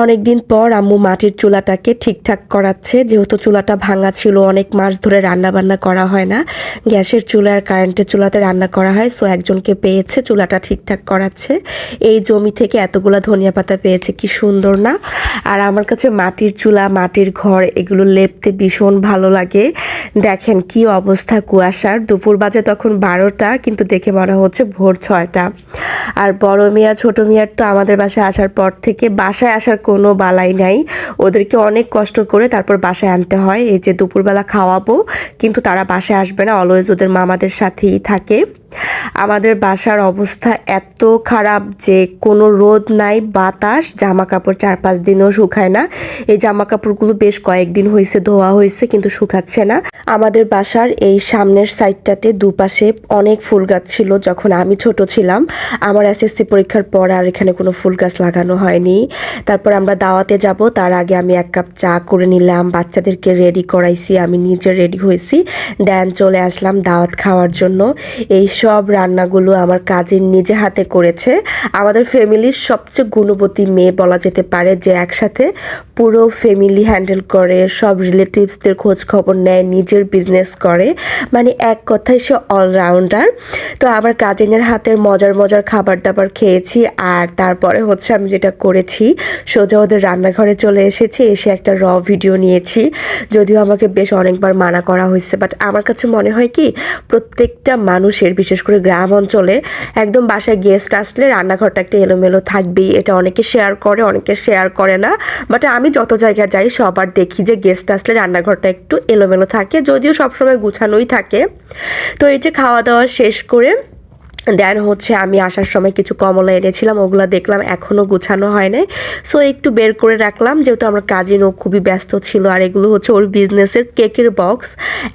অনেকদিন পর আম্মু মাটির চুলাটাকে ঠিকঠাক করাচ্ছে। যেহেতু চুলাটা ভাঙা ছিল, অনেক মাস ধরে রান্না বান্না করা হয় না। গ্যাসের চুলা আর কারেন্টের চুলাতে রান্না করা হয়। সো, একজনকে পেয়েছে, চুলাটা ঠিকঠাক করাচ্ছে। এই জমি থেকে এতগুলা ধনিয়া পাতা পেয়েছে, কি সুন্দর না? আর আমার কাছে মাটির চুলা, মাটির ঘর, এগুলো লেপতে ভীষণ ভালো লাগে। দেখেন কি অবস্থা কুয়াশার। দুপুর বাজে তখন বারোটা, কিন্তু দেখে মনে হচ্ছে ভোর ছয়টা। আর বড় মিয়া, ছোট মিয়ার তো আমাদের বাসায় আসার পর থেকে বাসায় আসার কোনো বালাই নাই। ওদেরকে অনেক কষ্ট করে তারপর বাসায় আনতে হয়। এই যে দুপুরবেলা খাওয়াবো, কিন্তু তারা বাসায় আসবে না অলওয়েজ ওদের মামাদের সাথেই থাকে। আমাদের বাসার অবস্থা এত খারাপ যে কোনো রোদ নাই, বাতাস জামা কাপড় চার পাঁচ দিনও শুকায় না। এই জামা কাপড়গুলো বেশ কয়েকদিন হয়েছে ধোয়া হয়েছে কিন্তু শুকাচ্ছে না। আমাদের বাসার এই সামনের সাইডটাতে দুপাশে অনেক ফুল গাছ ছিল যখন আমি ছোট ছিলাম। আমার এসএসসি পরীক্ষার পর আর এখানে কোনো ফুল গাছ লাগানো হয়নি। তারপর আমরা দাওয়াতে যাব, তার আগে আমি এক কাপ চা করে নিলাম, বাচ্চাদেরকে রেডি করাইছি, আমি নিজে রেডি হয়েছি দেন চলে আসলাম দাওয়াত খাওয়ার জন্য। এই সব রান্নাগুলো আমার কাজিন নিজে হাতে করেছে। আমাদের ফ্যামিলির সবচেয়ে গুণবতী মেয়ে বলা যেতে পারে যে একসাথে পুরো ফ্যামিলি হ্যান্ডেল করে, সব রিলেটিভসদের খোঁজ খবর নেয়, নিজের বিজনেস করে। মানে এক কথায় সে অলরাউন্ডার তো আমার কাজিনের হাতের মজার মজার খাবার দাবার খেয়েছি আর তারপরে হচ্ছে আমি যেটা করেছি, সোজা ওদের রান্নাঘরে চলে এসেছি, এসে একটা র ভিডিও নিয়েছি। যদিও আমাকে বেশ অনেকবার মানা করা হয়েছে বাট আমার কাছে মনে হয় কি, প্রত্যেকটা মানুষের, বিশেষ করে গ্রাম অঞ্চলে একদম বাসায় গেস্ট আসলে রান্নাঘরটা একটা এলোমেলো থাকবেই। এটা অনেকে শেয়ার করে, অনেকে শেয়ার করে না। বাট আমি যত জায়গায় যাই, সবার দেখি যে গেস্ট আসলে রান্নাঘরটা একটু এলোমেলো থাকে, যদিও সবসময় গুছানোই থাকে। তো এই যে খাওয়া দাওয়া শেষ করে দেন হচ্ছে আমি আসার সময় কিছু কমলা এনেছিলাম, ওগুলো দেখলাম এখনও গুছানো হয় নাই। সো একটু বের করে রাখলাম, যেহেতু আমার কাজিন ও খুবই ব্যস্ত ছিল, আর এগুলো হচ্ছে ওর বিজনেসের কেকের বক্স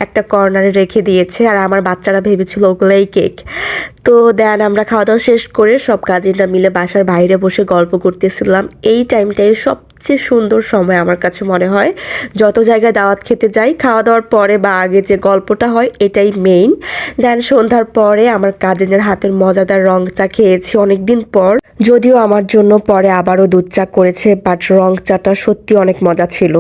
একটা কর্নারে রেখে দিয়েছে, আর আমার বাচ্চারা ভেবেছিল ওগুলাই কেক তো দেন আমরা খাওয়া দাওয়া শেষ করে সব কাজিনরা মিলে বাসার বাইরে বসে গল্প করতেছিলাম। এই টাইমটাই সবচেয়ে সুন্দর সময় আমার কাছে মনে হয়। যত জায়গায় দাওয়াত খেতে যাই খাওয়া দাওয়ার পরে বা আগে যে গল্পটা হয়, এটাই মেইন দেন সন্ধ্যার পরে আমার কাজিনের হাতের মজাদার রং চা খেয়েছি অনেকদিন পর। যদিও আমার জন্য পরে আবারও দুধ চা করেছে বাট রং চাটা সত্যি অনেক মজা ছিল।